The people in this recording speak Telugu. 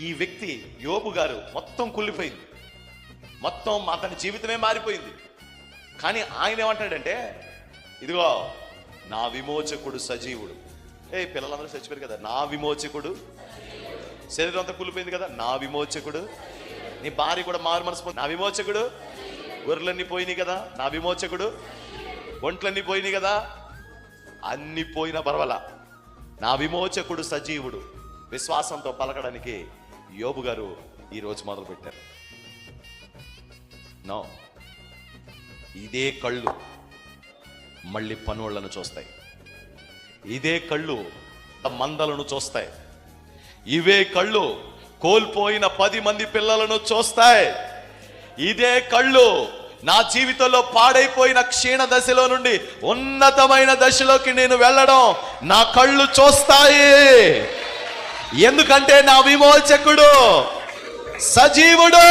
ఈ వ్యక్తి యోబు గారు మొత్తం కుళ్ళిపోయింది. మొత్తం అతని జీవితమే మారిపోయింది. కానీ ఆయన ఏమంటాడంటే ఇదిగో నా విమోచకుడు సజీవుడు. ఏ పిల్లలందరూ చచ్చిపోయారు కదా. నా విమోచకుడు శరీరం అంతా కుళ్ళిపోయింది కదా. నా విమోచకుడు. నీ భార్య కూడా మారు మనసు నా విమోచకుడు. గొర్రెలన్నీ పోయినాయి కదా. నా విమోచకుడు. ఒంట్లన్నీ పోయినాయి కదా. అన్ని పోయిన పర్వాల. నా విమోచకుడు సజీవుడు. విశ్వాసంతో పలకడానికి యోబు గారు ఈరోజు మొదలు పెట్టారు నో ఇదే కళ్ళు మళ్ళీ పనులను చూస్తాయి. ఇదే కళ్ళు మందలను చూస్తాయి. ఇవే కళ్ళు కోల్పోయిన పది మంది పిల్లలను చూస్తాయి. ఇదే కళ్ళు నా జీవితంలో పాడైపోయిన క్షీణ దశలో నుండి ఉన్నతమైన దశలోకి నేను వెళ్ళడం నా కళ్ళు చూస్తాయి. ఎందుకంటే నా విమోచకుడు సజీవుడు.